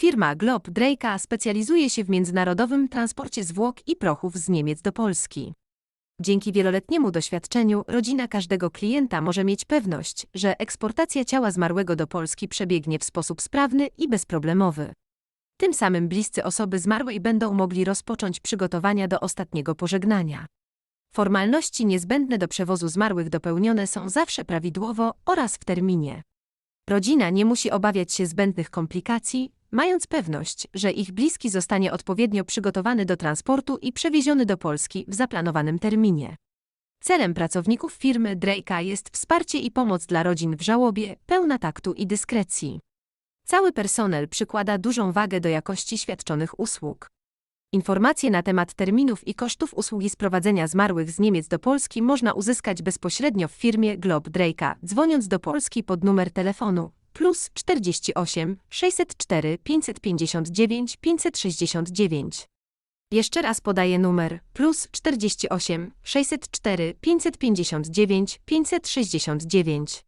Firma Glob Drake'a specjalizuje się w międzynarodowym transporcie zwłok i prochów z Niemiec do Polski. Dzięki wieloletniemu doświadczeniu rodzina każdego klienta może mieć pewność, że eksportacja ciała zmarłego do Polski przebiegnie w sposób sprawny i bezproblemowy. Tym samym bliscy osoby zmarłej będą mogli rozpocząć przygotowania do ostatniego pożegnania. Formalności niezbędne do przewozu zmarłych dopełnione są zawsze prawidłowo oraz w terminie. Rodzina nie musi obawiać się zbędnych komplikacji, mając pewność, że ich bliski zostanie odpowiednio przygotowany do transportu i przewieziony do Polski w zaplanowanym terminie. Celem pracowników firmy Drake'a jest wsparcie i pomoc dla rodzin w żałobie, pełna taktu i dyskrecji. Cały personel przykłada dużą wagę do jakości świadczonych usług. Informacje na temat terminów i kosztów usługi sprowadzenia zmarłych z Niemiec do Polski można uzyskać bezpośrednio w firmie Glob Drake'a, dzwoniąc do Polski pod numer telefonu plus 48 604 559 569. Jeszcze raz podaję numer plus 48 604 559 569.